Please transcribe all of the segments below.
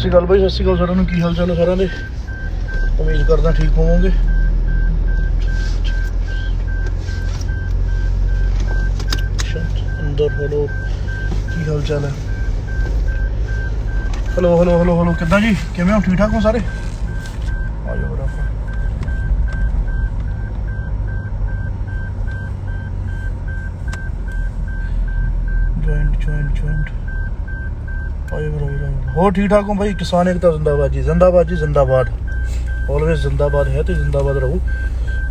ਸ਼੍ਰੀ ਅਕਾਲ ਬਾਈ, ਸਤਿ ਸ਼੍ਰੀ ਅਕਾਲ ਸਾਰਿਆਂ ਨੂੰ, ਕੀ ਹਾਲ ਚਾਲ ਹੈ ਸਾਰਿਆਂ ਦੇ? ਉਮੀਦ ਕਰਦਾ ਠੀਕ ਹੋਵੋਗੇ। ਅੰਦਰ ਹਲੋ ਕੀ ਹਾਲ ਚਾਲ ਹੈ ਹਲੋ ਹਲੋ ਹਲੋ ਹਲੋ ਕਿੱਦਾਂ ਜੀ? ਕਿਵੇਂ ਹੋ? ਠੀਕ ਠਾਕ ਹੋ ਸਾਰੇ? ਆ ਬੜਾ ਆਏ ਬਰੋ ਹੋਰ ਠੀਕ ਠਾਕ ਹੋ ਭਾਈ? ਕਿਸਾਨ ਏਕਤਾ ਜ਼ਿੰਦਾਬਾਦ ਜੀ। ਜ਼ਿੰਦਾਬਾਦ ਜੀ, ਜ਼ਿੰਦਾਬਾਦ। ਆਲਵੇਜ਼ ਜ਼ਿੰਦਾਬਾਦ ਹੈ ਤੇ ਜ਼ਿੰਦਾਬਾਦ ਰਹੂ।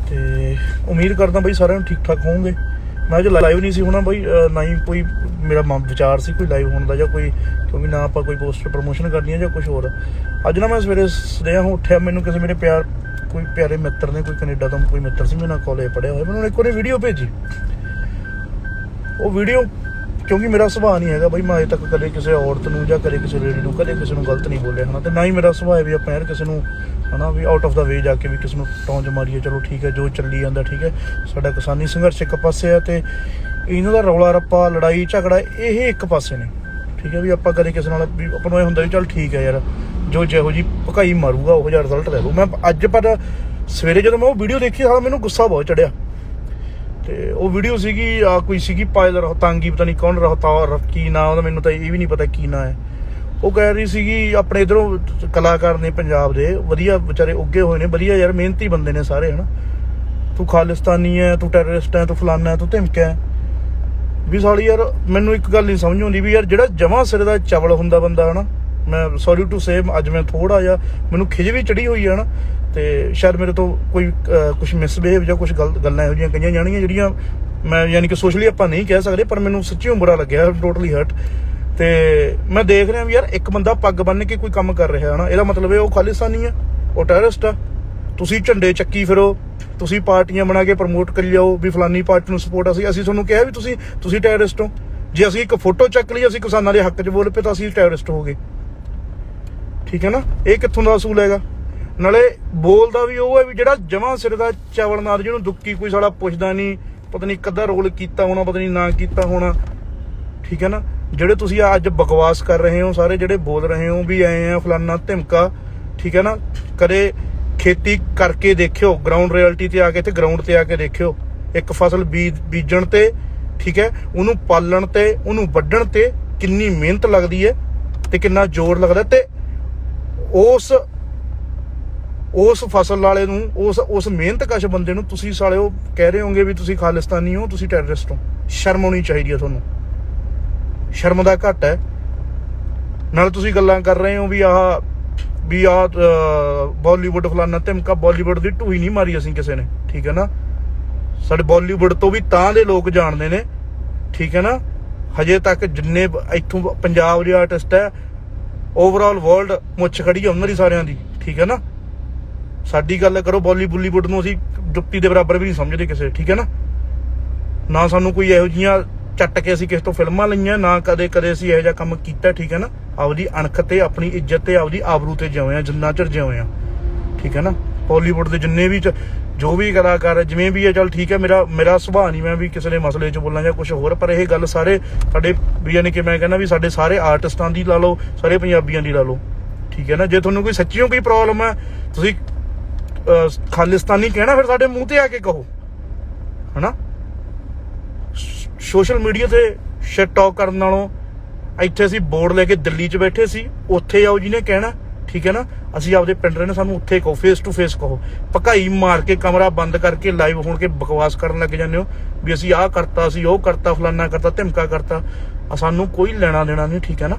ਤੇ ਉਮੀਦ ਕਰਦਾ ਭਾਈ ਸਾਰਿਆਂ ਨੂੰ ਠੀਕ ਠਾਕ ਹੋਵੋਗੇ। ਮੈਂ ਜੋ ਲਾਈਵ ਨਹੀਂ ਸੀ ਹੋਣਾ ਭਾਈ। ਨਾ ਹੀ ਕੋਈ ਮੇਰਾ ਵਿਚਾਰ ਸੀ ਕੋਈ ਲਾਈਵ ਹੋਣ ਦਾ ਜਾਂ ਕੋਈ, ਕਿਉਂਕਿ ਨਾ ਆਪਾਂ ਕੋਈ ਪੋਸਟਰ ਪ੍ਰਮੋਸ਼ਨ ਕਰਨੀ ਹੈ ਜਾਂ ਕੁਝ ਹੋਰ। ਅੱਜ ਨਾ ਮੈਂ ਸਵੇਰੇ ਸਦਿਆ ਹੋ ਉੱਠਿਆ, ਮੈਨੂੰ ਕਿਸੇ ਮੇਰੇ ਪਿਆਰ, ਕੋਈ ਪਿਆਰੇ ਮਿੱਤਰ ਨੇ, ਕੋਈ ਕੈਨੇਡਾ ਤੋਂ ਕੋਈ ਮਿੱਤਰ ਸੀ, ਮੇਰੇ ਨਾਲ ਕਾਲਜ ਪੜਿਆ ਹੋਇਆ। ਮੈਨੂੰ ਇੱਕ ਉਹਨੇ ਵੀਡੀਓ ਭੇਜੀ। ਉਹ ਵੀਡੀਓ ਕਿਉਂਕਿ ਮੇਰਾ ਸੁਭਾਅ ਨਹੀਂ ਹੈਗਾ ਬਈ, ਮੈਂ ਅਜੇ ਤੱਕ ਕਦੇ ਕਿਸੇ ਔਰਤ ਨੂੰ ਜਾਂ ਕਦੇ ਕਿਸੇ ਲੇਡੀ ਨੂੰ, ਕਦੇ ਕਿਸੇ ਨੂੰ ਗਲਤ ਨਹੀਂ ਬੋਲਿਆ ਹਨਾ। ਤੇ ਨਾ ਹੀ ਮੇਰਾ ਸੁਭਾਅ ਹੈ ਵੀ ਆਪਾਂ ਯਾਰ ਕਿਸੇ ਨੂੰ ਹਨਾ, ਵੀ ਆਊਟ ਆਫ ਦਾ ਵੇ ਜਾ ਕੇ ਵੀ ਕਿਸੇ ਨੂੰ ਟੌਂਜ ਮਾਰੀਏ, ਚਲੋ ਠੀਕ ਹੈ, ਜੋ ਚੱਲੀ ਜਾਂਦਾ, ਠੀਕ ਹੈ। ਸਾਡਾ ਕਿਸਾਨੀ ਸੰਘਰਸ਼ ਇੱਕ ਪਾਸੇ ਆ ਤੇ ਇਹਨਾਂ ਦਾ ਰੌਲਾ ਰੱਪਾ, ਲੜਾਈ, ਝਗੜਾ, ਇਹ ਇੱਕ ਪਾਸੇ ਨੇ। ਠੀਕ ਹੈ ਵੀ ਆਪਾਂ ਕਦੇ ਕਿਸੇ ਨਾਲ ਵੀ ਆਪਾਂ ਨੂੰ ਇਹ ਹੁੰਦਾ ਵੀ ਚਲ ਠੀਕ ਹੈ ਯਾਰ, ਜੋ ਜਿਹੋ ਜੀ ਭਕਾਈ ਮਾਰੂਗਾ, ਉਹ ਜਿਹਾ ਰਿਜ਼ਲਟ ਲੈ ਲੂ ਮੈਂ ਅੱਜ ਪਰ ਸਵੇਰੇ ਜਦੋਂ ਮੈਂ ਉਹ ਵੀਡੀਓ ਦੇਖੀ ਸਾਲਾ ਮੈਨੂੰ ਗੁੱਸਾ ਬਹੁਤ ਚੜਿਆ। ਤੇ ਉਹ ਵੀਡੀਓ ਸੀਗੀ, ਆ ਕੋਈ ਸੀਗੀ ਪਾਇਲ ਰੋਹਤਾਂਗੀ ਪਤਾ ਨਹੀਂ ਕੌਣ ਰੋਹਤਾ ਕੀ ਨਾਂ ਉਹਦਾ, ਮੈਨੂੰ ਤਾਂ ਇਹ ਵੀ ਨਹੀਂ ਪਤਾ ਕੀ ਨਾਂ ਹੈ। ਉਹ ਕਹਿ ਰਹੀ ਸੀਗੀ, ਆਪਣੇ ਇਧਰੋਂ ਕਲਾਕਾਰ ਨੇ ਪੰਜਾਬ ਦੇ, ਵਧੀਆ ਵਿਚਾਰੇ ਉੱਗੇ ਹੋਏ ਨੇ, ਵਧੀਆ ਯਾਰ, ਮਿਹਨਤੀ ਬੰਦੇ ਨੇ ਸਾਰੇ, ਹਨਾ। ਤੂੰ ਖਾਲਿਸਤਾਨੀ ਹੈ ਤੂੰ ਟੈਰਰਿਸਟ ਹੈ ਤੂੰ ਫਲਾਨਾ ਹੈ ਤੂੰ ਧਮਕਾ ਹੈ ਵੀ ਸਾਲੀ ਯਾਰ, ਮੈਨੂੰ ਇੱਕ ਗੱਲ ਨਹੀਂ ਸਮਝ ਆਉਂਦੀ ਵੀ ਯਾਰ, ਜਿਹੜਾ ਜਮਾ ਸਿਰੇ ਦਾ ਚਵਲ ਹੁੰਦਾ ਬੰਦਾ, ਹਨਾ ਮੈਂ ਸੌਰੀ ਟੂ ਸੇ ਅੱਜ ਮੈਂ ਥੋੜਾ ਜਿਹਾ ਮੈਨੂੰ ਖਿਜ ਵੀ ਚੜੀ ਹੋਈ ਹੈ ਨਾ, ਤੇ ਸ਼ਾਇਦ ਮੇਰੇ ਤੋਂ ਕੋਈ ਕੁਝ ਮਿਸਬਿਹੇਵ ਜਾਂ ਕੁਝ ਗਲਤ, ਗੱਲਾਂ ਇਹੋ ਜਿਹੀਆਂ ਕਹੀਆਂ ਜਾਣਗੀਆਂ ਜਿਹੜੀਆਂ ਮੈਂ ਯਾਨੀ ਕਿ ਸੋਸ਼ਲੀ ਆਪਾਂ ਨਹੀਂ ਕਹਿ ਸਕਦੇ, ਪਰ ਮੈਨੂੰ ਸੱਚੀ ਬੁਰਾ ਲੱਗਿਆ ਟੋਟਲੀ ਹਰਟ ਤੇ ਮੈਂ ਦੇਖ ਰਿਹਾ ਵੀ ਯਾਰ ਇੱਕ ਬੰਦਾ ਪੱਗ ਬੰਨ ਕੇ ਕੋਈ ਕੰਮ ਕਰ ਰਿਹਾ ਹੈ ਨਾ, ਇਹਦਾ ਮਤਲਬ ਹੈ ਉਹ ਖਾਲਿਸਤਾਨੀ ਆ, ਉਹ ਟੈਰਰਿਸਟ ਆ। ਤੁਸੀਂ ਝੰਡੇ ਚੱਕੀ ਫਿਰੋ, ਤੁਸੀਂ ਪਾਰਟੀਆਂ ਬਣਾ ਕੇ ਪ੍ਰਮੋਟ ਕਰੀ ਜਾਓ ਵੀ ਫਲਾਨੀ ਪਾਰਟੀ ਨੂੰ ਸਪੋਰਟ ਅਸੀਂ ਅਸੀਂ ਤੁਹਾਨੂੰ ਕਿਹਾ ਵੀ ਤੁਸੀਂ ਤੁਸੀਂ ਟੈਰਰਿਸਟ ਹੋ। ਜੇ ਅਸੀਂ ਇੱਕ ਫੋਟੋ ਚੱਕ ਲਈ, ਅਸੀਂ ਕਿਸਾਨਾਂ ਦੇ ਹੱਕ 'ਚ ਬੋਲ ਪਏ ਤਾਂ ਅਸੀਂ ਟੈਰਰਿਸਟ ਹੋ ਗਏ। ਠੀਕ ਹੈ ਨਾ? ਇਹ ਕਿੱਥੋਂ ਦਾ ਅਸੂਲ ਹੈਗਾ? ਨਾਲੇ ਬੋਲਦਾ ਵੀ ਉਹ ਹੈ ਵੀ ਜਿਹੜਾ ਜਮਾਂ ਸਿਰ ਦਾ ਚਵਲ ਨਾਲ ਜਿਹਨੂੰ ਦੁੱਕੀ ਕੋਈ ਸਾਲਾ ਪੁੱਛਦਾ ਨਹੀਂ, ਪਤਾ ਨਹੀਂ ਕਦਾ ਰੋਲ ਕੀਤਾ ਹੋਣਾ, ਪਤਾ ਨਹੀਂ ਨਾ ਕੀਤਾ ਹੋਣਾ। ਠੀਕ ਹੈ ਨਾ? ਜਿਹੜੇ ਤੁਸੀਂ ਅੱਜ ਬਕਵਾਸ ਕਰ ਰਹੇ ਹੋ, ਸਾਰੇ ਜਿਹੜੇ ਬੋਲ ਰਹੇ ਹੋ, ਵੀ ਆਏ ਆ, ਫਲਾਨਾ ਧਮਕਾ, ਠੀਕ ਹੈ ਨਾ? ਕਦੇ ਖੇਤੀ ਕਰਕੇ ਦੇਖਿਓ ਗਰਾਊਂਡ ਰਿਐਲਿਟੀ ਤੇ ਆ ਕੇ ਤੇ ਗਰਾਊਂਡ ਤੇ ਆ ਕੇ ਦੇਖਿਓ। ਇੱਕ ਫਸਲ ਬੀਜ ਬੀਜਣ ਤੇ, ਠੀਕ ਹੈ? ਉਹਨੂੰ ਪਾਲਣ ਤੇ, ਉਹਨੂੰ ਵੱਢਣ ਤੇ ਕਿੰਨੀ ਮਿਹਨਤ ਲੱਗਦੀ ਹੈ ਤੇ ਕਿੰਨਾ ਜ਼ੋਰ ਲੱਗਦਾ ਤੇ ਉਸ ਉਸ ਫਸਲ ਵਾਲੇ ਨੂੰ, ਉਸ ਉਸ ਮਿਹਨਤਕਸ਼ ਬੰਦੇ ਨੂੰ ਤੁਸੀਂ ਸਾਲਿਓ ਕਹਿ ਰਹੇ ਹੋਗੇ ਵੀ ਤੁਸੀਂ ਖਾਲਿਸਤਾਨੀ ਹੋ, ਤੁਸੀਂ ਟੈਰਰਿਸਟ ਹੋ। ਸ਼ਰਮ ਆਉਣੀ ਚਾਹੀਦੀ ਹੈ ਤੁਹਾਨੂੰ। ਸ਼ਰਮ ਦਾ ਘੱਟ ਹੈ। ਨਾਲ ਤੁਸੀਂ ਗੱਲਾਂ ਕਰ ਰਹੇ ਹੋ ਵੀ ਆਹ ਵੀ ਆਹ ਬਾਲੀਵੁੱਡ ਫਲਾਨਾ ਧਮਕਾ ਬਾਲੀਵੁੱਡ ਦੀ ਢੂਈ ਨਹੀਂ ਮਾਰੀ ਅਸੀਂ ਕਿਸੇ ਨੇ, ਠੀਕ ਹੈ ਨਾ? ਸਾਡੇ ਬਾਲੀਵੁੱਡ ਤੋਂ ਵੀ ਤਾਂ ਦੇ ਲੋਕ ਜਾਣਦੇ ਨੇ, ਠੀਕ ਹੈ ਨਾ? ਹਜੇ ਤੱਕ ਜਿੰਨੇ ਇੱਥੋਂ ਪੰਜਾਬ ਦੇ ਆਰਟਿਸਟ ਹੈ ਓਵਰਆਲ ਵਰਲਡ ਮੁੱਛ ਖੜੀ ਹੈ ਉਹਨਾਂ ਦੀ ਸਾਰਿਆਂ ਦੀ, ਠੀਕ ਹੈ ਨਾ? ਸਾਡੀ ਗੱਲ ਕਰੋ, ਬੋਲੀ ਬੁੱਲੀਵੁੱਡ ਨੂੰ ਅਸੀਂ ਜੁੱਤੀ ਦੇ ਬਰਾਬਰ ਵੀ ਨਹੀਂ ਸਮਝਦੇ ਕਿਸੇ, ਠੀਕ ਹੈ ਨਾ? ਨਾ ਸਾਨੂੰ ਕੋਈ ਇਹੋ ਜੀਆਂ ਚੱਟ ਕੇ ਅਸੀਂ ਕਿਸੇ ਤੋਂ ਫਿਲਮਾਂ ਲਈਆਂ, ਨਾ ਕਦੇ ਕਦੇ ਅਸੀਂ ਇਹੋ ਜਿਹਾ ਕੰਮ ਕੀਤਾ, ਠੀਕ ਹੈ ਨਾ? ਆਪਦੀ ਅਣਖ ਤੇ, ਆਪਣੀ ਇੱਜ਼ਤ ਤੇ, ਆਪਦੀ ਆਬਰੂ ਤੇ ਜਿਉਏ ਆ ਜਿੰਨਾ ਚਿਰ ਜਿਉਏ ਆ ਠੀਕ ਹੈ ਨਾ? ਬਾਲੀਵੁੱਡ ਦੇ ਜਿੰਨੇ ਵੀ ਚ- ਜੋ ਵੀ ਕਲਾਕਾਰ ਹੈ, ਜਿਵੇਂ ਵੀ ਹੈ, ਚਲ ਠੀਕ ਹੈ, ਮੇਰਾ ਮੇਰਾ ਸੁਭਾਅ ਨਹੀਂ ਮੈਂ ਵੀ ਕਿਸੇ ਦੇ ਮਸਲੇ 'ਚ ਬੋਲਾਂ ਜਾਂ ਕੁਝ ਹੋਰ, ਪਰ ਇਹ ਗੱਲ ਸਾਰੇ ਸਾਡੇ ਵੀ ਯਾਨੀ ਕਿ ਮੈਂ ਕਹਿੰਦਾ ਵੀ ਸਾਡੇ ਸਾਰੇ ਆਰਟਿਸਟਾਂ ਦੀ ਲਾ ਲਓ, ਸਾਰੇ ਪੰਜਾਬੀਆਂ ਦੀ ਲਾ ਲਓ। ਠੀਕ ਹੈ ਨਾ? ਜੇ ਤੁਹਾਨੂੰ ਕੋਈ ਸੱਚੀਓ ਕੋਈ ਪ੍ਰੋਬਲਮ ਹੈ, ਤੁਸੀਂ ਖਾਲਿਸਤਾਨੀ ਕਹਿਣਾ, ਫਿਰ ਸਾਡੇ ਮੂੰਹ ਤੇ ਆ ਕੇ ਕਹੋ। ਹਨਾ? ਸੋਸ਼ਲ ਮੀਡੀਆ ਤੇ ਸ਼ਿਟ ਟਾਕ ਕਰਨ ਨਾਲੋਂ, ਇੱਥੇ ਅਸੀਂ ਬੋਰਡ ਲੈ ਕੇ ਦਿੱਲੀ 'ਚ ਬੈਠੇ ਸੀ, ਉੱਥੇ ਆਓ ਜੀ ਨੇ ਕਹਿਣਾ, ਠੀਕ ਹੈ ਨਾ? ਅਸੀਂ ਆਪਦੇ ਪਿੰਡ ਰਹੇ ਨੇ ਸਾਨੂੰ ਉੱਥੇ ਕਹੋ ਫੇਸ ਟੂ ਫੇਸ ਕਹੋ। ਭਕਾਈ ਮਾਰ ਕੇ ਕਮਰਾ ਬੰਦ ਕਰਕੇ ਲਾਈਵ ਹੋਣ ਕੇ ਬਕਵਾਸ ਕਰਨ ਲੱਗ ਜਾਂਦੇ ਹੋ ਵੀ ਅਸੀਂ ਆਹ ਕਰਤਾ, ਅਸੀਂ ਉਹ ਕਰਤਾ, ਫਲਾਨਾ ਕਰਤਾ, ਧਮਕਾ ਕਰਤਾ। ਸਾਨੂੰ ਕੋਈ ਲੈਣਾ ਦੇਣਾ ਨਹੀਂ, ਠੀਕ ਹੈ ਨਾ?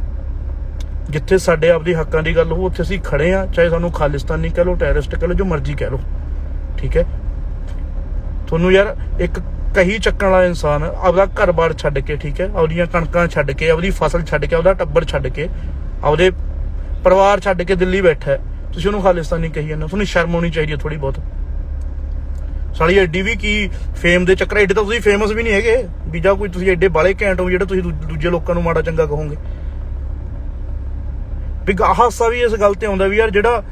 ਜਿੱਥੇ ਸਾਡੇ ਆਪਦੇ ਹੱਕਾਂ ਦੀ ਗੱਲ ਹੋ ਉੱਥੇ ਅਸੀਂ ਖੜੇ ਆ ਚਾਹੇ ਸਾਨੂੰ ਖਾਲਿਸਤਾਨੀ ਕਹਿ ਲੋ ਟੈਰਰਿਸਟ ਕਹਿ ਲਓ, ਜੋ ਮਰਜ਼ੀ ਕਹਿ ਲਓ। ਠੀਕ ਹੈ? ਤੁਹਾਨੂੰ ਯਾਰ ਇੱਕ ਕਹੀ ਚੱਕਣ ਵਾਲਾ ਇਨਸਾਨ ਆਪਦਾ ਘਰ-ਬਾਰ ਛੱਡ ਕੇ, ਠੀਕ ਹੈ? ਆਪਦੀਆਂ ਕਣਕਾਂ ਛੱਡ ਕੇ, ਆਪਦੀ ਫਸਲ ਛੱਡ ਕੇ, ਆਪਦਾ ਟੱਬਰ ਛੱਡ ਕੇ, ਆਪਦੇ ਪਰਿਵਾਰ ਛੱਡ ਕੇ ਦਿੱਲੀ ਬੈਠਾ ਹੈ। ਤੁਸੀਂ ਉਹਨੂੰ ਖਾਲਿਸਤਾਨੀ ਕਹੀ ਜਾਂਦੇ ਤੁਹਾਨੂੰ ਸ਼ਰਮ ਆਉਣੀ ਚਾਹੀਦੀ ਹੈ ਥੋੜੀ ਬਹੁਤ। ਸਾਲੀ ਐਡੀ ਵੀ ਕੀ ਫੇਮ ਦੇ ਚੱਕਰ ਐਡੇ ਤਾਂ ਤੁਸੀਂ ਫੇਮਸ ਵੀ ਨਹੀਂ ਹੈਗੇ। ਵੀ ਜਾਂ ਕੋਈ ਤੁਸੀਂ ਐਡੇ ਬਾਲੇ ਘੈਂਟ ਹੋ ਜਿਹੜੇ ਤੁਸੀਂ ਦੂਜੇ ਲੋਕਾਂ ਨੂੰ ਮਾੜਾ ਚੰਗਾ ਕਹੋਗੇ। ਵੀ ਗ- ਹਾਸਾ ਵੀ ਇਸ ਗੱਲ ਤੇ ਆਉਂਦਾ ਵੀ ਯਾਰ ਜਿਹੜਾ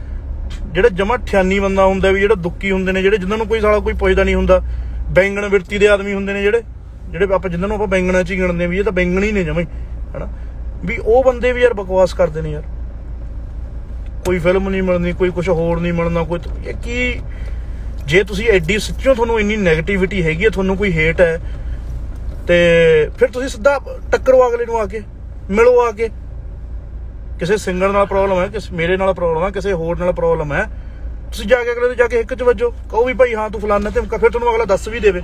ਜਿਹੜਾ ਜਮਾ ਠਿਆਨੀ ਬੰਦਾ ਹੁੰਦਾ ਵੀ ਜਿਹੜਾ ਦੁੱਕੀ ਹੁੰਦੇ ਨੇ, ਜਿਹੜੇ ਜਿਨ੍ਹਾਂ ਨੂੰ ਕੋਈ ਸਾਲਾ ਕੋਈ ਪੁੱਛਦਾ ਨਹੀਂ ਹੁੰਦਾ। ਬੈਂਗਣ ਵਿਰਤੀ ਦੇ ਆਦਮੀ ਹੁੰਦੇ ਨੇ ਜਿਹੜੇ। ਜਿਹੜੇ ਆਪਾਂ, ਜਿਨ੍ਹਾਂ ਨੂੰ ਆਪਾਂ ਬੈਂਗਣਾ ਚ ਹੀ ਗਿਣਦੇ ਵੀ ਇਹ ਤਾਂ ਬੈਂਗਣ ਹੀ ਨੇ ਜਮਾ। ਹਨਾ? ਵੀ ਉਹ ਬੰਦੇ ਵੀ ਯਾਰ ਬਕਵਾਸ ਕਰਦੇ ਨੇ ਯਾਰ। ਕੋਈ ਫਿਲਮ ਨਹੀਂ ਮਿਲਣੀ, ਕੋਈ ਕੁਝ ਹੋਰ ਨਹੀਂ ਮਿਲਣਾ, ਕੋਈ ਇਹ ਕੀ? ਜੇ ਤੁਸੀਂ ਐਡੀ ਸੱਚਿਓ ਤੁਹਾਨੂੰ ਇੰਨੀ 네ਗੇਟਿਵਿਟੀ ਹੈਗੀ ਹੈ ਤੁਹਾਨੂੰ ਕੋਈ ਹੇਟ ਹੈ, ਤੇ ਫਿਰ ਤੁਸੀਂ ਸਿੱਧਾ ਟੱਕਰੋ ਅਗਲੇ ਨੂੰ ਆ ਕੇ, ਮਿਲੋ ਆ ਕੇ। ਕਿਸੇ ਸਿੰਗਰ ਨਾਲ ਪ੍ਰੋਬਲਮ ਹੈ, ਕਿਸੇ ਮੇਰੇ ਨਾਲ ਪ੍ਰੋਬਲਮ ਹੈ, ਕਿਸੇ ਹੋਰ ਨਾਲ ਪ੍ਰੋਬਲਮ ਹੈ, ਤੁਸੀਂ ਜਾ ਕੇ ਅਗਲੇ ਦੇ ਜਾ ਕੇ ਇੱਕ ਚ ਵੱਜੋ, ਕਹੋ ਵੀ ਭਾਈ, ਹਾਂ ਤੂੰ ਫਲਾਨਾ ਤੇ ਫਿਰ ਤੁਹਾਨੂੰ ਅਗਲਾ ਦੱਸ ਵੀ ਦੇਵੇ,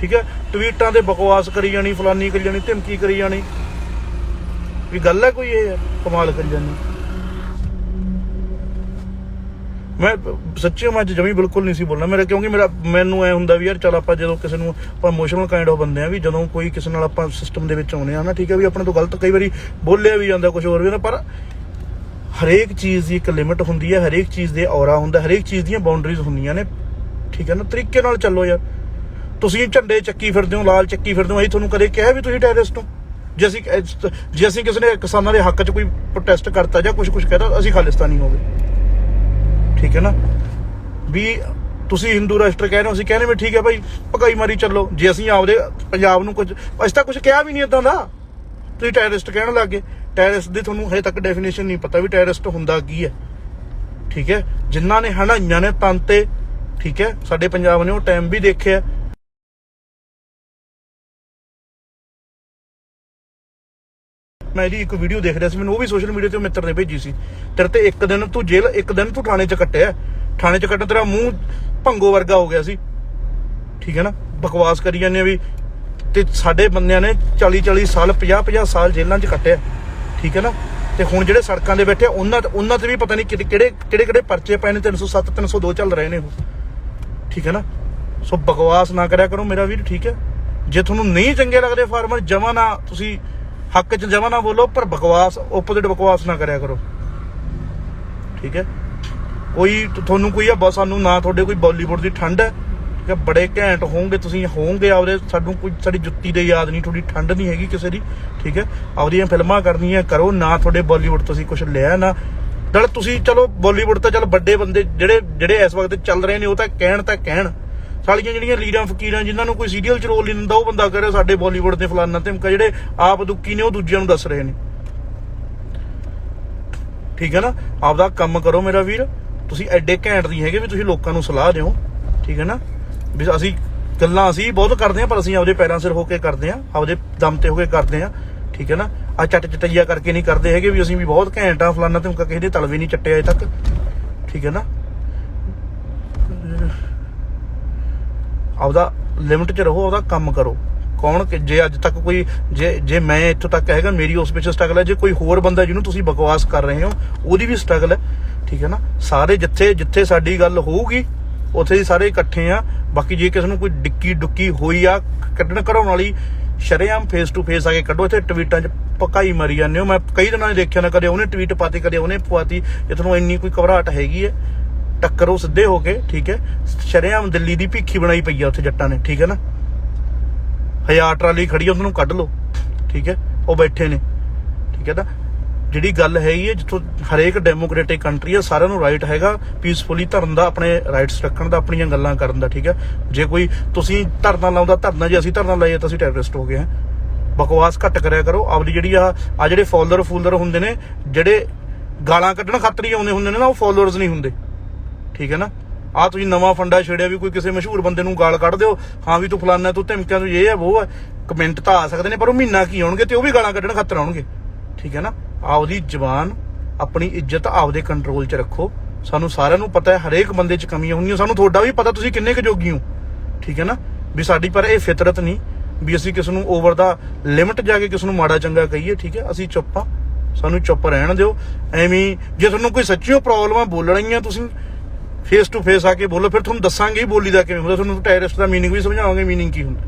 ਠੀਕ ਹੈ? ਟਵੀਟਾਂ ਤੇ ਬਕਵਾਸ ਕਰੀ ਜਾਣੀ ਫਲਾਨੀ ਕਰੀ ਜਾਣੀ, ਧਮਕੀ ਕਰੀ ਜਾਣੀ। ਵੀ ਗੱਲ ਹੈ ਕੋਈ ਇਹ ਕਮਾਲ ਕਰੀ ਜਾਣੀ। ਮੈਂ ਸੱਚੀ ਮੈਂ ਅੱਜ ਜਮੀ ਬਿਲਕੁਲ ਨਹੀਂ ਸੀ ਬੋਲਣਾ। ਮੇਰਾ ਕਿਉਂਕਿ ਮੇਰਾ ਮੈਨੂੰ ਐ ਹੁੰਦਾ ਵੀ ਯਾਰ ਚਲ ਆਪਾਂ ਜਦੋਂ ਕਿਸੇ ਨੂੰ ਆਪਾਂ ਇਮੋਸ਼ਨਲ ਕਾਈਂਡ ਆਫ ਬੰਦੇ ਆ ਵੀ ਜਦੋਂ ਕੋਈ ਕਿਸੇ ਨਾਲ ਆਪਾਂ ਸਿਸਟਮ ਦੇ ਵਿੱਚ ਆਉਨੇ ਆ ਨਾ, ਠੀਕ ਹੈ ਵੀ ਆਪਣੇ ਤੋਂ ਗਲਤ ਕਈ ਵਾਰੀ ਬੋਲਿਆ ਵੀ ਜਾਂਦਾ ਕੁਝ ਹੋਰ ਵੀ ਹੁੰਦਾ ਪਰ ਹਰੇਕ ਚੀਜ਼ ਦੀ ਇੱਕ ਲਿਮਿਟ ਹੁੰਦੀ ਹੈ, ਹਰੇਕ ਚੀਜ਼ ਦੇ ਔਰਾ ਹੁੰਦਾ, ਹਰੇਕ ਚੀਜ਼ ਦੀਆਂ ਬਾਉਂਡਰੀਜ਼ ਹੁੰਦੀਆਂ ਨੇ। ਠੀਕ ਹੈ ਨਾ, ਤਰੀਕੇ ਨਾਲ ਚੱਲੋ ਯਾਰ। ਤੁਸੀਂ ਝੰਡੇ ਚੱਕੀ ਫਿਰਦੇ ਹੋ, ਲਾਲ ਚੱਕੀ ਫਿਰਦੇ ਹੋ, ਅਸੀਂ ਤੁਹਾਨੂੰ ਕਦੇ ਕਿਹਾ ਵੀ ਤੁਸੀਂ ਟੈਰਰਿਸਟ ਹੋ? ਜੇ ਅਸੀਂ ਜੇ ਅਸੀਂ ਕਿਸੇ ਨੇ ਕਿਸਾਨਾਂ ਦੇ ਹੱਕ 'ਚ ਕੋਈ ਪ੍ਰੋਟੈਸਟ ਕਰਤਾ ਜਾਂ ਕੁਝ ਕੁਝ ਕਹਿਤਾ, ਅਸੀਂ ਖਾਲਿਸਤਾਨੀ ਹੋ ਗਏ ਠੀਕ ਹੈ ਨਾ? ਵੀ ਤੁਸੀਂ ਹਿੰਦੂ ਰਾਸ਼ਟਰ ਕਹਿ ਰਹੇ ਹੋ, ਅਸੀਂ ਕਹਿੰਦੇ ਵੀ ਠੀਕ ਹੈ ਭਾਈ, ਭਗਾਈ ਮਾਰੀ ਚੱਲੋ। ਜੇ ਅਸੀਂ ਆਪਦੇ ਪੰਜਾਬ ਨੂੰ ਕੁਝ ਅਸੀਂ ਤਾਂ ਕੁਝ ਕਿਹਾ ਵੀ ਨਹੀਂ ਇਦਾਂ ਦਾ। ਤੁਸੀਂ ਟੈਰਰਿਸਟ ਕਹਿਣ ਲੱਗੇ। ਟੈਰਰਿਸਟ ਦੀ ਤੁਹਾਨੂੰ ਹਜੇ ਤੱਕ ਡੈਫੀਨੇਸ਼ਨ ਨਹੀਂ ਪਤਾ ਵੀ ਟੈਰਰਿਸਟ ਹੁੰਦਾ ਕੀ ਹੈ। ਠੀਕ ਹੈ? ਜਿਨ੍ਹਾਂ ਨੇ ਹਣਾਈਆਂ ਨੇ ਤਨ ਤੇ, ਠੀਕ ਹੈ? ਸਾਡੇ ਪੰਜਾਬ ਨੇ ਉਹ ਟਾਈਮ ਵੀ ਦੇਖਿਆ। ਮੈਂ ਇਹਦੀ ਇੱਕ ਵੀਡੀਓ ਦੇਖ ਰਿਹਾ ਸੀ, ਮੈਨੂੰ ਉਹ ਵੀ ਸੋਸ਼ਲ ਮੀਡੀਆ ਤੇ ਮਿੱਤਰ ਨੇ ਭੇਜੀ ਸੀ। ਤੇਰੇ ਤੇ ਇੱਕ ਦਿਨ ਤੂੰ ਜੇਲ੍ਹ, ਇੱਕ ਦਿਨ ਤੂੰ ਥਾਣੇ 'ਚ ਕੱਟਿਆ ਥਾਣੇ 'ਚ ਕੱਟਣ ਤੇਰਾ ਮੂੰਹ ਭੰਗੋ ਵਰਗਾ ਹੋ ਗਿਆ ਸੀ। ਠੀਕ ਹੈ ਨਾ? ਬਕਵਾਸ ਕਰੀ ਜਾਂਦੇ ਆ ਵੀ ਤੇ ਸਾਡੇ ਬੰਦਿਆਂ ਨੇ 40 40 ਸਾਲ 50 50 ਸਾਲ ਜੇਲ੍ਹਾਂ 'ਚ ਕੱਟਿਆ ਠੀਕ ਹੈ ਨਾ? ਤੇ ਹੁਣ ਜਿਹੜੇ ਸੜਕਾਂ ਦੇ ਬੈਠੇ ਉਹਨਾਂ ਤੇ ਉਹਨਾਂ ਤੇ ਵੀ ਪਤਾ ਨਹੀਂ ਕਿਹੜੇ ਕਿਹੜੇ ਕਿਹੜੇ ਕਿਹੜੇ ਪਰਚੇ ਪਏ ਨੇ 307 302 ਚੱਲ ਰਹੇ ਨੇ ਉਹ। ਠੀਕ ਹੈ ਨਾ? ਸੋ ਬਕਵਾਸ ਨਾ ਕਰਿਆ ਕਰੋ ਮੇਰਾ ਵੀਰ, ਠੀਕ ਹੈ? ਜੇ ਤੁਹਾਨੂੰ ਨਹੀਂ ਚੰਗੇ ਲੱਗਦੇ ਫਾਰਮਰ, ਜਮਾ ਨਾ ਤੁਸੀਂ ਹੱਕ 'ਚ ਜਮਾ ਨਾ ਬੋਲੋ, ਪਰ ਬਕਵਾਸ ਆਪੋਜ਼ਿਟ ਬਕਵਾਸ ਨਾ ਕਰਿਆ ਕਰੋ। ਠੀਕ ਹੈ? ਕੋਈ ਤੁਹਾਨੂੰ ਕੋਈ ਆ, ਬਸ ਸਾਨੂੰ ਨਾ ਤੁਹਾਡੇ ਕੋਈ ਬਾਲੀਵੁੱਡ ਦੀ ਠੰਡ ਹੈ। ਠੀਕ ਹੈ? ਬੜੇ ਘੈਂਟ ਹੋਵੋਗੇ, ਤੁਸੀਂ ਹੋਵੋਗੇ ਆਪਦੇ, ਸਾਨੂੰ ਕੋਈ, ਸਾਡੀ ਜੁੱਤੀ ਦੇ ਯਾਦ ਨਹੀਂ, ਤੁਹਾਡੀ ਠੰਡ ਨਹੀਂ ਹੈਗੀ ਕਿਸੇ ਦੀ। ਠੀਕ ਹੈ? ਆਪਦੀਆਂ ਫਿਲਮਾਂ ਕਰਨੀਆਂ ਕਰੋ, ਨਾ ਤੁਹਾਡੇ ਬਾਲੀਵੁੱਡ ਤੁਸੀਂ ਕੁਝ ਲਿਆ ਨਾ। ਨਾਲ ਤੁਸੀਂ, ਚਲੋ, ਬਾਲੀਵੁੱਡ ਤਾਂ ਚਲ ਵੱਡੇ ਬੰਦੇ ਜਿਹੜੇ ਜਿਹੜੇ ਇਸ ਵਕਤ ਚੱਲ ਰਹੇ ਨੇ, ਉਹ ਤਾਂ ਕਹਿਣ ਤਾਂ ਕਹਿਣ। ਸਾਲੀਆਂ ਜਿਹੜੀਆਂ ਲੀਡਾਂ, ਫਕੀਰਾਂ ਜਿਨ੍ਹਾਂ ਨੂੰ ਕੋਈ ਸੀਰੀਅਲ ਚ ਰੋਲ ਨਹੀਂ ਦਿੰਦਾ, ਉਹ ਬੰਦਾ ਕਹ ਰਿਹਾ ਸਾਡੇ ਬਾਲੀਵੁੱਡ ਦੇ ਫਲਾਨਾ ਧਮਕਾ, ਜਿਹੜੇ ਆਪ ਦੁੱਕੀ ਨੇ, ਉਹ ਦੂਜਿਆਂ ਨੂੰ ਦੱਸ ਰਹੇ ਨੇ। ਠੀਕ ਹੈ ਨਾ? ਆਪਦਾ ਕੰਮ ਕਰੋ ਮੇਰਾ ਵੀਰ। ਤੁਸੀਂ ਐਡੇ ਘੈਂਟ ਨਹੀਂ ਹੈਗੇ ਵੀ ਤੁਸੀਂ ਲੋਕਾਂ ਨੂੰ ਸਲਾਹ ਦਿਓ। ਠੀਕ ਹੈ ਨਾ? ਵੀ ਅਸੀਂ ਗੱਲਾਂ ਅਸੀਂ ਬਹੁਤ ਕਰਦੇ ਹਾਂ, ਪਰ ਅਸੀਂ ਆਪਦੇ ਪੈਰਾਂ ਸਿਰ ਹੋ ਕੇ ਕਰਦੇ ਹਾਂ, ਆਪਦੇ ਦਮ ਤੇ ਹੋ ਕੇ ਕਰਦੇ ਹਾਂ। ਠੀਕ ਹੈ ਨਾ? ਆ ਚੱਟ ਚਟਈਆ ਕਰਕੇ ਨਹੀਂ ਕਰਦੇ ਹੈਗੇ ਵੀ ਅਸੀਂ ਵੀ ਬਹੁਤ ਘੈਂਟ ਆ ਫਲਾਨਾ ਧਮਕਾ ਕਿਸੇ ਦੇ ਤਲਵੇ ਨਹੀਂ ਚੱਟੇ ਅਜੇ ਤੱਕ। ਠੀਕ ਹੈ ਨਾ? ਆਪਦਾ ਲਿਮਟ 'ਚ ਰਹੋ, ਆਪਦਾ ਕੰਮ ਕਰੋ। ਕੌਣ ਜੇ ਅੱਜ ਤੱਕ ਕੋਈ, ਜੇ ਜੇ ਮੈਂ ਇੱਥੋਂ ਤੱਕ ਹੈਗਾ, ਮੇਰੀ ਉਸ ਵਿੱਚ ਸਟਰਗਲ ਹੈ, ਜੇ ਕੋਈ ਹੋਰ ਬੰਦਾ ਜਿਹਨੂੰ ਤੁਸੀਂ ਬਕਵਾਸ ਕਰ ਰਹੇ ਹੋ, ਉਹਦੀ ਵੀ ਸਟਰਗਲ ਹੈ, ਠੀਕ ਹੈ ਨਾ? ਸਾਰੇ ਜਿੱਥੇ ਜਿੱਥੇ ਸਾਡੀ ਗੱਲ ਹੋਊਗੀ, ਉੱਥੇ ਹੀ ਸਾਰੇ ਇਕੱਠੇ ਆ। ਬਾਕੀ ਜੇ ਕਿਸੇ ਨੂੰ ਕੋਈ ਡਿੱਕੀ ਡੁੱਕੀ ਹੋਈ ਆ, ਕੱਢਣ ਕਢਾਉਣ ਵਾਲੀ, ਸ਼ਰੇਆਮ ਫੇਸ ਟੂ ਫੇਸ ਆ ਕੇ ਕੱਢੋ, ਇੱਥੇ ਟਵੀਟਾਂ 'ਚ ਪਕਾਈ ਮਰੀ ਜਾਂਦੇ ਹੋ। ਮੈਂ ਕਈ ਦਿਨਾਂ ਨੇ ਦੇਖਿਆ ਨਾ, ਕਦੇ ਉਹਨੇ ਟਵੀਟ ਪਾਤੀ, ਕਦੇ ਉਹਨੇ ਪਵਾਤੀ ਜੇ ਤੁਹਾਨੂੰ ਇੰਨੀ ਕੋਈ ਘਬਰਾਹਟ ਹੈਗੀ ਹੈ। ਟੱਕਰੋ ਸਿੱਧੇ ਹੋ ਕੇ, ਠੀਕ ਹੈ, ਸ਼ਰੇਆਮ ਦਿੱਲੀ ਦੀ ਭੀਖੀ ਬਣਾਈ ਪਈ ਆ ਉੱਥੇ ਜੱਟਾਂ ਨੇ, ਠੀਕ ਹੈ ਨਾ? ਹਜ਼ਾਰ ਟਰਾਲੀ ਖੜੀ ਉਹਨਾਂ ਨੂੰ ਕੱਢ ਲਓ, ਠੀਕ ਹੈ, ਉਹ ਬੈਠੇ ਨੇ, ਠੀਕ ਹੈ ਨਾ? ਜਿਹੜੀ ਗੱਲ ਹੈਗੀ ਹੈ, ਜਿੱਥੋਂ ਹਰੇਕ ਡੈਮੋਕ੍ਰੈਟਿਕ ਕੰਟਰੀ ਆ, ਸਾਰਿਆਂ ਨੂੰ ਰਾਈਟ ਹੈਗਾ ਪੀਸਫੁਲੀ ਧਰਨ ਦਾ, ਆਪਣੇ ਰਾਈਟਸ ਰੱਖਣ ਦਾ, ਆਪਣੀਆਂ ਗੱਲਾਂ ਕਰਨ ਦਾ, ਠੀਕ ਹੈ? ਜੇ ਕੋਈ ਤੁਸੀਂ ਧਰਨਾ ਲਾਉਂਦਾ, ਧਰਨਾ ਜੇ ਅਸੀਂ ਧਰਨਾ ਲਾਈਏ ਤਾਂ ਅਸੀਂ ਟੈਰਰਿਸਟ ਹੋ ਗਏ ਹਾਂ। ਬਕਵਾਸ ਘੱਟ ਕਰਿਆ ਕਰੋ, ਆਪਦੀ ਜਿਹੜੀ ਆ ਆ ਜਿਹੜੇ ਫਾਲੋਅਰ ਫੂਲਰ ਹੁੰਦੇ ਨੇ, ਜਿਹੜੇ ਗਾਲਾਂ ਕੱਢਣ ਖਾਤਰ ਹੀ ਆਉਂਦੇ ਹੁੰਦੇ ਨੇ ਨਾ, ਉਹ ਫਾਲੋਅਰਸ ਨਹੀਂ ਹੁੰਦੇ। ਠੀਕ ਹੈ ਨਾ? ਆ ਤੁਸੀਂ ਨਵਾਂ ਫੰਡਾ ਛੇੜਿਆ ਵੀ ਕੋਈ ਕਿਸੇ ਮਸ਼ਹੂਰ ਬੰਦੇ ਨੂੰ ਗਾਲ ਕੱਢ ਦਿਓ। ਹਾਂ ਵੀ ਤੂੰ ਫਲਾਨਾ ਤੂੰ ਧਮਕਿਆਂ ਤੂੰ ਇਹ ਹੈ, ਉਹ ਹੈ। ਕਮੈਂਟ ਤਾਂ ਆ ਸਕਦੇ ਨੇ, ਪਰ ਉਹ ਮਹੀਨਾ ਕੀ ਆਉਣਗੇ ਤੇ ਉਹ ਵੀ ਗਾਲਾਂ ਕੱਢਣ ਖਾਤਰ ਆਉਣਗੇ। ਠੀਕ ਹੈ ਨਾ? ਆਪਦੀ ਜ਼ੁਬਾਨ, ਆਪਣੀ ਇੱਜ਼ਤ ਆਪਦੇ ਕੰਟਰੋਲ 'ਚ ਰੱਖੋ। ਸਾਨੂੰ ਸਾਰਿਆਂ ਨੂੰ ਪਤਾ ਹੈ, ਹਰੇਕ ਬੰਦੇ 'ਚ ਕਮੀਆਂ ਹੁੰਦੀਆਂ। ਸਾਨੂੰ ਤੁਹਾਡਾ ਵੀ ਪਤਾ, ਤੁਸੀਂ ਕਿੰਨੇ ਕੁ ਜੋਗੀ ਹੋ। ਠੀਕ ਹੈ ਨਾ? ਵੀ ਸਾਡੀ ਪਰ ਇਹ ਫਿਤਰਤ ਨਹੀਂ, ਵੀ ਅਸੀਂ ਕਿਸ ਨੂੰ ਓਵਰ ਦਾ ਲਿਮਟ ਜਾ ਕੇ ਕਿਸ ਨੂੰ ਮਾੜਾ ਚੰਗਾ ਕਹੀਏ, ਠੀਕ ਹੈ? ਅਸੀਂ ਚੁੱਪਾਂ ਸਾਨੂੰ ਚੁੱਪ ਰਹਿਣ ਦਿਓ। ਐਵੇਂ ਜੇ ਤੁਹਾਨੂੰ ਕੋਈ ਸੱਚੀਓ ਪ੍ਰੋਬਲਮ ਆ ਬੋਲਣੀਆਂ ਤੁਸੀਂ ਫੇਸ ਟੂ ਫੇਸ ਆ ਕੇ ਬੋਲੋ, ਫਿਰ ਤੁਹਾਨੂੰ ਦੱਸਾਂਗੇ ਬੋਲੀ ਦਾ ਕਿਵੇਂ ਹੁੰਦਾ, ਤੁਹਾਨੂੰ ਟੈਰਰਿਸਟ ਦਾ ਮੀਨਿੰਗ ਵੀ ਸਮਝਾਵਾਂਗੇ ਮੀਨਿੰਗ ਕੀ ਹੁੰਦਾ।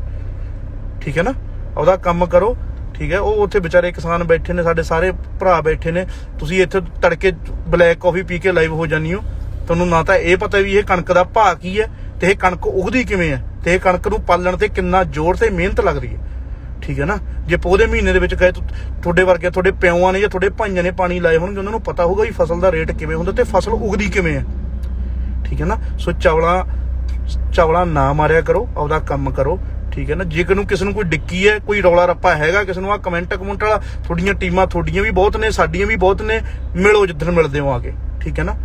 ਠੀਕ ਹੈ ਨਾ? ਉਹਦਾ ਕੰਮ ਕਰੋ, ਠੀਕ ਹੈ? ਉਹ ਉੱਥੇ ਵਿਚਾਰੇ ਕਿਸਾਨ ਬੈਠੇ ਨੇ, ਸਾਡੇ ਸਾਰੇ ਭਰਾ ਬੈਠੇ ਨੇ, ਤੁਸੀਂ ਇੱਥੇ ਤੜਕੇ ਬਲੈਕ ਕਾਫੀ ਪੀ ਕੇ ਲਾਈਵ ਹੋ ਜਾਂਦੀ ਹੋ। ਤੁਹਾਨੂੰ ਨਾ ਤਾਂ ਇਹ ਪਤਾ ਵੀ ਇਹ ਕਣਕ ਦਾ ਭਾਅ ਕੀ ਹੈ, ਤੇ ਇਹ ਕਣਕ ਉਗਦੀ ਕਿਵੇਂ ਹੈ, ਤੇ ਇਹ ਕਣਕ ਨੂੰ ਪਾਲਣ ਤੇ ਕਿੰਨਾ ਜ਼ੋਰ ਤੇ ਮਿਹਨਤ ਲੱਗਦੀ ਹੈ। ਠੀਕ ਹੈ ਨਾ? ਜੇ ਪੌਦੇ ਮਹੀਨੇ ਦੇ ਵਿੱਚ ਗਏ ਤੁਹਾਡੇ ਵਰਗੇ, ਤੁਹਾਡੇ ਪਿਓਾਂ ਨੇ ਜਾਂ ਤੁਹਾਡੇ ਭਾਈਆਂ ਨੇ ਪਾਣੀ ਲਾਏ ਹੋਣਗੇ, ਉਹਨਾਂ ਨੂੰ ਪਤਾ ਹੋਊਗਾ ਵੀ ਫਸਲ ਦਾ ਰੇਟ ਕਿਵੇਂ ਹੁੰਦਾ ਤੇ ਫਸਲ ਉਗਦੀ ਕਿਵੇਂ ਹੈ। ਠੀਕ ਹੈ ਨਾ? ਸੋ ਚਵਲਾ ਚਵਲਾ ਨਾ ਮਾਰਿਆ ਕਰੋ, ਆਪਦਾ ਕੰਮ ਕਰੋ, ਠੀਕ ਹੈ ਨਾ? ਜੇ ਕਿਨੂੰ ਕਿਸੇ ਨੂੰ ਕੋਈ ਡਿੱਕੀ ਹੈ, ਕੋਈ ਰੌਲਾ ਰੱਪਾ ਹੈਗਾ, ਕਿਸੇ ਨੂੰ ਆ ਕਮੈਂਟ ਕਮੈਂਟ ਵਾਲਾ, ਤੁਹਾਡੀਆਂ ਟੀਮਾਂ ਤੁਹਾਡੀਆਂ ਵੀ ਬਹੁਤ ਨੇ, ਸਾਡੀਆਂ ਵੀ ਬਹੁਤ ਨੇ, ਮਿਲੋ ਜਿੱਦਣ ਮਿਲਦੇ ਹੋ ਆ ਕੇ, ਠੀਕ ਹੈ ਨਾ?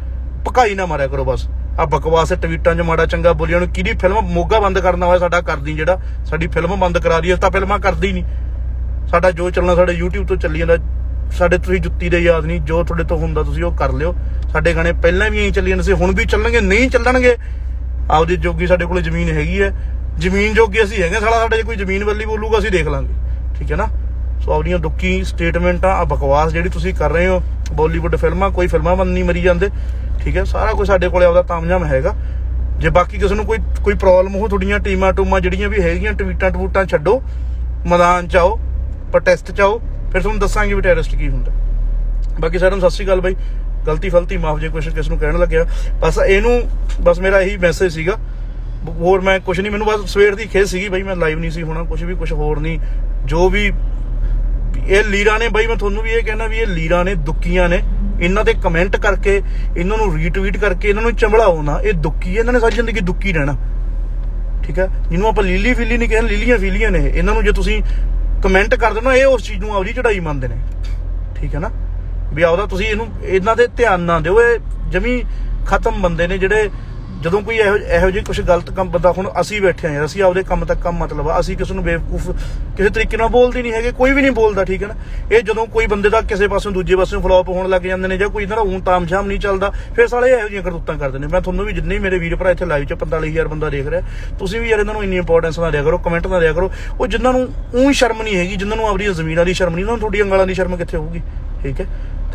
ਭਕਾਈ ਨਾ ਮਾਰਿਆ ਕਰੋ ਬਸ। ਆ ਬਕਵਾਸ ਟਵੀਟਾਂ 'ਚ ਮਾੜਾ ਚੰਗਾ ਬੋਲਿਆ ਨੂੰ ਕਿਹਦੀ ਫਿਲਮ ਮੋਗਾ ਬੰਦ ਕਰਨਾ ਹੋਇਆ ਸਾਡਾ ਕਰਦੀ ਜਿਹੜਾ, ਸਾਡੀ ਫਿਲਮ ਬੰਦ ਕਰਾ ਰਹੀ ਹੈ, ਤਾਂ ਫਿਲਮਾਂ ਕਰਦੀ ਨਹੀਂ। ਸਾਡਾ ਜੋ ਚੱਲਣਾ, ਸਾਡੇ YouTube ਤੋਂ ਚੱਲੀ ਜਾਂਦਾ ਸਾਡੇ ਤੁਸੀਂ ਜੁੱਤੀ ਦੇ ਯਾਦ ਨਹੀਂ, ਜੋ ਤੁਹਾਡੇ ਤੋਂ ਹੁੰਦਾ ਤੁਸੀਂ ਉਹ ਕਰ ਲਿਓ। ਸਾਡੇ ਗਾਣੇ ਪਹਿਲਾਂ ਵੀ ਐਂ ਚੱਲੀ ਜਾਂਦੇ ਸੀ, ਹੁਣ ਵੀ ਚੱਲਣਗੇ, ਨਹੀਂ ਚੱਲਣਗੇ। ਆਪਦੀ ਜੋਗੀ ਸਾਡੇ ਕੋਲ ਜ਼ਮੀਨ ਹੈਗੀ ਹੈ। ਜ਼ਮੀਨ ਜੋਗੀ ਅਸੀਂ ਹੈਗੇ ਸਾਲਾ ਸਾਡੇ ਜੇ ਕੋਈ ਜ਼ਮੀਨ ਵੱਲੀ ਬੋਲੂਗਾ, ਅਸੀਂ ਦੇਖ ਲਾਂਗੇ। ਠੀਕ ਹੈ ਨਾ? ਸੋ ਆਪਣੀਆਂ ਦੁੱਕੀ ਸਟੇਟਮੈਂਟਾਂ ਆ ਬਕਵਾਸ ਜਿਹੜੀ ਤੁਸੀਂ ਕਰ ਰਹੇ ਹੋ ਬਾਲੀਵੁੱਡ ਫਿਲਮਾਂ, ਕੋਈ ਫਿਲਮਾਂ ਬੰਦ ਨਹੀਂ ਮਰੀ ਜਾਂਦੇ। ਠੀਕ ਹੈ? ਸਾਰਾ ਕੁਝ ਸਾਡੇ ਕੋਲੇ ਆਪਦਾ ਤਾਮਝਾਮ ਹੈਗਾ। ਜੇ ਬਾਕੀ ਕਿਸੇ ਨੂੰ ਕੋਈ ਕੋਈ ਪ੍ਰੋਬਲਮ ਹੋ, ਤੁਹਾਡੀਆਂ ਟੀਮਾਂ ਟੂਮਾਂ ਜਿਹੜੀਆਂ ਵੀ ਹੈਗੀਆਂ ਟਵੀਟਾਂ ਟਵੂਟਾਂ ਛੱਡੋ। ਮੈਦਾਨ ਚ ਆਓ ਪ੍ਰੋਟੈਸਟ ਚ ਆਓ। ਫਿਰ ਤੁਹਾਨੂੰ ਦੱਸਾਂਗੇ ਵੀ ਟੈਰਰਿਸਟ ਕੀ ਹੁੰਦਾ। ਬਾਕੀ ਸਾਰਿਆਂ ਨੂੰ ਸਤਿ ਸ਼੍ਰੀ ਅਕਾਲ ਬਾਈ। ਗਲਤੀ ਫਲਤੀ ਮਾਫ ਜੇ ਕੁਛ ਕਿਸ ਨੂੰ ਕਹਿਣ ਲੱਗਿਆ। ਬਸ ਇਹਨੂੰ ਬਸ ਮੇਰਾ ਇਹੀ ਮੈਸੇਜ ਸੀਗਾ। ਹੋਰ ਮੈਂ ਕੁਛ ਨਹੀਂ ਮੈਨੂੰ ਬਸ ਸਵੇਰ ਦੀ ਖੇਜ ਸੀਗੀ ਬਾਈ ਮੈਂ ਲਾਈਵ ਨਹੀਂ ਸੀ ਹੋਣਾ ਕੁਛ ਵੀ ਕੁਛ ਹੋਰ ਨਹੀਂ। ਜੋ ਵੀ ਇਹ ਲੀਰਾਂ ਨੇ ਬਾਈ ਮੈਂ ਤੁਹਾਨੂੰ ਵੀ ਇਹ ਕਹਿਣਾ ਵੀ ਇਹ ਲੀਰਾਂ ਨੇ ਦੁੱਕੀਆਂ ਨੇ। ਇਹਨਾਂ ਤੇ ਕਮੈਂਟ ਕਰਕੇ ਇਹਨਾਂ ਨੂੰ ਰੀਟਵੀਟ ਕਰਕੇ ਇਹਨਾਂ ਨੂੰ ਚੰਬੜਾਓ ਨਾ। ਇਹ ਦੁੱਕੀ ਹੈ, ਇਹਨਾਂ ਨੇ ਸਾਰੀ ਜ਼ਿੰਦਗੀ ਦੁੱਕੀ ਰਹਿਣਾ। ਠੀਕ ਹੈ? ਜਿਹਨੂੰ ਆਪਾਂ ਲੀਲੀ ਫੀਲੀ ਨਹੀਂ ਕਹਿੰਦੇ ਲੀਲੀਆਂ ਫੀਲੀਆਂ ਨੇ। ਇਹਨਾਂ ਨੂੰ ਜੇ ਤੁਸੀਂ ਕਮੈਂਟ ਕਰ ਦੇਣਾ, ਇਹ ਉਸ ਚੀਜ਼ ਨੂੰ ਆਪਦੀ ਚੜਾਈ ਮੰਨਦੇ ਨੇ। ਠੀਕ ਹੈ ਨਾ? ਵੀ ਆਪਦਾ ਤੁਸੀਂ ਇਹਨੂੰ, ਇਹਨਾਂ ਦੇ ਧਿਆਨ ਨਾ ਦਿਓ, ਇਹ ਜਮੀ ਖਤਮ ਬੰਦੇ ਨੇ ਜਿਹੜੇ ਜਦੋਂ ਕੋਈ ਇਹੋ ਇਹੋ ਜਿਹੀ ਕੁਝ ਗਲਤ ਕੰਮ, ਬੰਦਾ ਹੁਣ ਅਸੀਂ ਬੈਠੇ ਆ ਯਾਰ, ਅਸੀਂ ਆਪਦੇ ਕੰਮ ਤੱਕ ਕੰਮ ਮਤਲਬ ਆ, ਅਸੀਂ ਕਿਸੇ ਨੂੰ ਬੇਵਕੂਫ ਕਿਸੇ ਤਰੀਕੇ ਨਾਲ ਬੋਲਦੇ ਨਹੀਂ ਹੈਗੇ, ਕੋਈ ਵੀ ਨਹੀਂ ਬੋਲਦਾ, ਠੀਕ ਹੈ ਨਾ? ਇਹ ਜਦੋਂ ਕੋਈ ਬੰਦੇ ਦਾ ਕਿਸੇ ਪਾਸੋਂ ਦੂਜੇ ਪਾਸੋਂ ਫਲੋਪ ਹੋਣ ਲੱਗ ਜਾਂਦੇ ਨੇ ਜਾਂ ਕੋਈ ਇਹਨਾਂ ਦਾ ਊਂ ਤਾਮਝਾਮ ਨਹੀਂ ਚੱਲਦਾ, ਫਿਰ ਸਾਲੇ ਇਹੋ ਜਿਹੀਆਂ ਕਰਤੂਤਾਂ ਕਰਦੇ ਨੇ। ਮੈਂ ਤੁਹਾਨੂੰ ਵੀ ਜਿੰਨੇ ਮੇਰੇ ਵੀਰ ਭਰਾ ਇੱਥੇ ਲਾਈਵ 'ਚ 45000 ਬੰਦਾ ਦੇਖ ਰਿਹਾ, ਤੁਸੀਂ ਵੀ ਯਾਰ ਇਹਨਾਂ ਨੂੰ ਇੰਨੀ ਇੰਪੋਰਟੈਂਸ ਨਾ ਦਿਆ ਕਰੋ ਕਮੈਂਟ ਨਾ ਦਿਆ ਕਰੋ। ਉਹ ਜਿਨ੍ਹਾਂ ਨੂੰ ਊਂ ਸ਼ਰਮ ਨਹੀਂ ਹੈਗੀ, ਜਿਨ੍ਹਾਂ ਨੂੰ ਆਪਣੀ ਜ਼ਮੀਨਾਂ ਦੀ ਸ਼ਰਮ ਨਹੀਂ, ਉਹਨਾਂ ਨੂੰ ਤੁਹਾਡੀਆਂ ਗਾਲਾਂ ਦੀ ਸ਼ਰਮ ਕਿੱਥੇ ਹੋਊਗੀ? ਠੀਕ ਹੈ?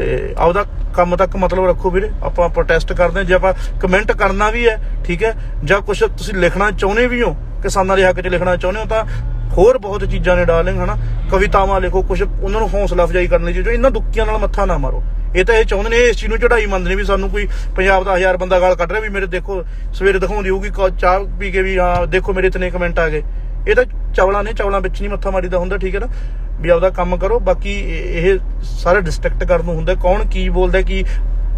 ਤੇ ਆਪਦਾ ਕੰਮ ਤੱਕ ਮਤਲਬ ਰੱਖੋ ਵੀਰੇ। ਆਪਾਂ ਪ੍ਰੋਟੈਸਟ ਕਰਦੇ ਹਾਂ। ਜੇ ਆਪਾਂ ਕਮੈਂਟ ਕਰਨਾ ਵੀ ਹੈ, ਠੀਕ ਹੈ, ਜਾਂ ਕੁਝ ਤੁਸੀਂ ਲਿਖਣਾ ਚਾਹੁੰਦੇ ਵੀ ਹੋ, ਕਿਸਾਨਾਂ ਦੇ ਹੱਕ 'ਚ ਲਿਖਣਾ ਚਾਹੁੰਦੇ ਹੋ, ਤਾਂ ਹੋਰ ਬਹੁਤ ਚੀਜ਼ਾਂ ਨੇ ਡਾਰਲਿੰਗ ਹਨਾ? ਕਵਿਤਾਵਾਂ ਲਿਖੋ ਕੁਝ ਉਹਨਾਂ ਨੂੰ ਹੌਸਲਾ ਅਫਜ਼ਾਈ ਕਰਨ ਲਈ, ਜੋ ਇਹਨਾਂ ਦੁੱਕੀਆਂ ਨਾਲ ਮੱਥਾ ਨਾ ਮਾਰੋ। ਇਹ ਤਾਂ ਇਹ ਚਾਹੁੰਦੇ ਨੇ, ਇਸ ਚੀਜ਼ ਨੂੰ ਚੜਾਈ ਮੰਨਦੇ ਨੇ ਵੀ ਸਾਨੂੰ ਕੋਈ ਪੰਜਾਬ ਦਾ ਹਜ਼ਾਰ ਬੰਦਾ ਗਾਲ ਕੱਢ ਰਿਹਾ ਵੀ ਮੇਰੇ ਦੇਖੋ, ਸਵੇਰੇ ਦਿਖਾਉਂਦੀ ਹੋਊਗੀ ਚਾਹ ਪੀ ਕੇ ਵੀ, ਹਾਂ, ਦੇਖੋ ਮੇਰੇ ਇਤਨੇ ਕਮੈਂਟ ਆ ਗਏ। ਇਹ ਤਾਂ ਚਵਲਾਂ ਨੇ ਚਵਲਾਂ ਵਿੱਚ ਨਹੀਂ ਮੱਥਾ ਮਾਰੀਦਾ ਹੁੰਦਾ, ਠੀਕ ਹੈ ਨਾ? ਵੀ ਆਪਦਾ ਕੰਮ ਕਰੋ, ਬਾਕੀ ਇਹ ਸਾਰੇ ਸਾਰਾ ਕਰਨ ਨੂੰ ਹੁੰਦਾ। ਕੌਣ ਕੀ ਬੋਲਦਾ ਕੀ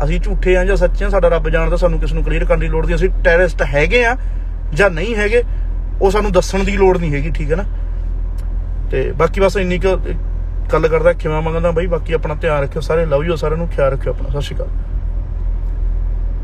ਅਸੀਂ ਝੂਠੇ ਆ ਜਾਂ ਸੱਚੇ ਆ ਸਾਡਾ ਰੱਬ ਜਾਣਦਾ, ਸਾਨੂੰ ਕਿਸ ਨੂੰ ਕਲੀਅਰ ਕਰਨ ਦੀ ਲੋੜ ਨਹੀਂ। ਅਸੀਂ ਟੈਰਰਿਸਟ ਹੈਗੇ ਆ ਜਾਂ ਨਹੀਂ ਹੈਗੇ, ਉਹ ਸਾਨੂੰ ਦੱਸਣ ਦੀ ਲੋੜ ਨਹੀਂ ਹੈਗੀ, ਠੀਕ ਹੈ ਨਾ? ਤੇ ਬਾਕੀ ਬਸ ਇੰਨੀ ਕੁ ਗੱਲ ਕਰਦਾ, ਖਿਮਾ ਮੰਗਦਾ ਬਾਈ, ਬਾਕੀ ਆਪਣਾ ਧਿਆਨ ਰੱਖਿਓ, ਸਾਰੇ ਲਵ ਯੂ, ਸਾਰਿਆਂ ਨੂੰ ਖਿਆਲ ਰੱਖਿਓ ਆਪਣਾ। ਸਤਿ ਸ਼੍ਰੀ ਅਕਾਲ।